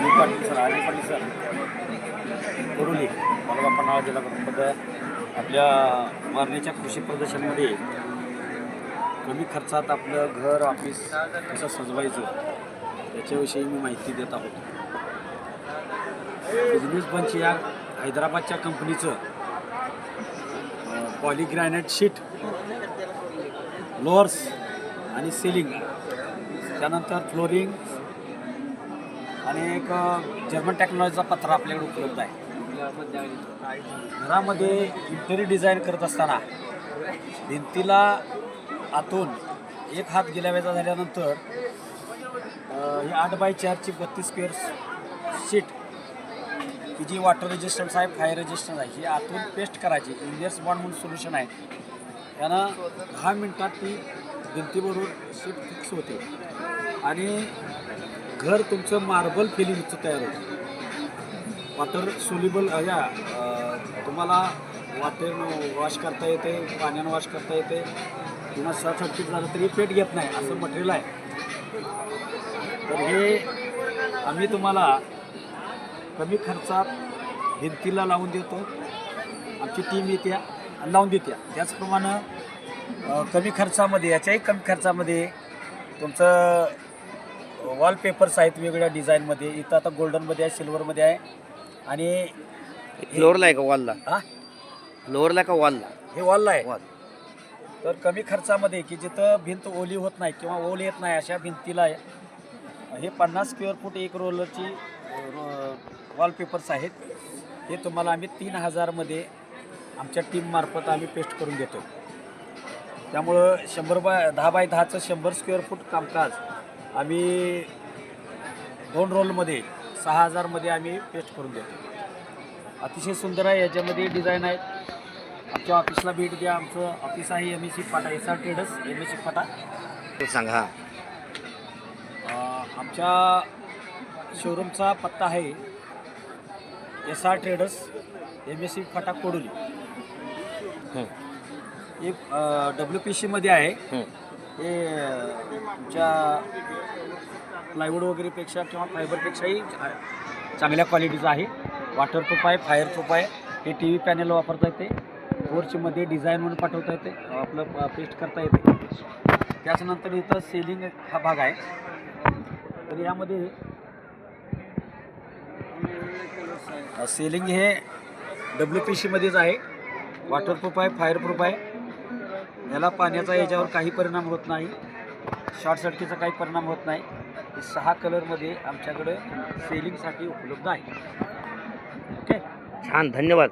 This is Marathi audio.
मी पाटील सर आणि पाटील सर. कोरुली तालुका पन्हाळा जिल्हा आपल्या मारणीच्या कृषी प्रदर्शनमध्ये कमी खर्चात आपलं घर ऑफिस कसं सजवायचं याच्याविषयी मी माहिती देत आहोत. बिझनेस बंच या हैदराबादच्या कंपनीचं पॉलिग्रॅनाइट शीट लोअर्स आणि सिलिंग त्यानंतर फ्लोरिंग आणि एक जर्मन टेक्नॉलॉजीचा पत्रा आपल्याकडे उपलब्ध आहे. घरामध्ये इंटेरियर डिझाईन करत असताना भिंतीला आतून एक हात गेल्यावेळेचा झाल्यानंतर ही आठ बाय चारची बत्तीस स्क्वेअर सीट ही जी वॉटर रेजिस्टन्स आहे फायर रेजिस्टन्स आहे ही आतून पेस्ट करायची. इंडियस बॉन्ड म्हणून सोल्युशन आहे. त्यानं दहा मिनटात ती भिंतीवरून सीट फिक्स होते. आणि घर तुमचं मार्बल फिलिंगचं तयार होतं. वॉटर सोल्युबल या तुम्हाला वाटेर वॉश करता येते पाण्यानं वॉश करता येते. किंवा शॉर्ट सर्किट झालं तरी पेट घेत नाही असं मटेरियल आहे. तर हे आम्ही तुम्हाला कमी खर्चात भिंतीला लावून देतो. आमची टीम येते आणि लावून देते त्याचप्रमाणे कमी खर्चामध्ये याच्याही कमी खर्चामध्ये तुमचं वॉलपेपर्स आहेत वेगवेगळ्या डिझाईनमध्ये इथं आता गोल्डनमध्ये आहे सिल्वरमध्ये आहे. आणि फ्लोअरला आहे का वॉलला हा? फ्लोअरला का वॉलला हे वॉलला आहे. वॉल तर कमी खर्चामध्ये की जिथं भिंत ओली होत नाही किंवा ओल येत नाही अशा भिंतीला हे पन्नास स्क्वेअर फूट एक रोलरची वॉलपेपर्स आहेत. हे तुम्हाला आम्ही तीन हजारमध्ये आमच्या टीममार्फत आम्ही पेस्ट करून देतो त्यामुळं शंभर बाय दहा बाय दहाचं शंभर स्क्वेअर फूट कामकाज आम्ही दोन रोलमध्ये सहा हजारमध्ये आम्ही पेस्ट करून देतो. अतिशय सुंदर आहे याच्यामध्ये डिझाईन आहेत आमच्या ऑफिसला भेट द्या आमचं ऑफिस आहे एम एस सी फाटा S R traders M S C फाटा. ते सांगा हा. आमच्या शोरूमचा पत्ता आहे S R traders M S C फाटा कोडोली. हं, डब्ल्यू पी सीमध्ये आहे. हं. अं, तुमच्या प्लायवूड वगैरेपेक्षा किंवा फायबरपेक्षाही चांगल्या क्वालिटीचं आहे. वॉटरप्रूफ आहे फायरप्रूफ आहे. हे टी व्ही पॅनल वापरता येते. फोर्चमध्ये डिझाईन म्हणून पाठवता येते. आपलं पेस्ट करता येते. त्याच्यानंतर इथं सेलिंग हा भाग आहे. तर यामध्ये सेलिंग हे डब्ल्यू पी सीमध्येच आहे. वॉटरप्रूफ आहे फायरप्रूफ आहे. याला पाण्याचा याच्यावर काही परिणाम होत नाही. शॉर्ट सर्किटचा काही परिणाम होत नाही. हे सहा कलरमध्ये आमच्याकडे सेलिंगसाठी उपलब्ध आहे. ओके छान धन्यवाद.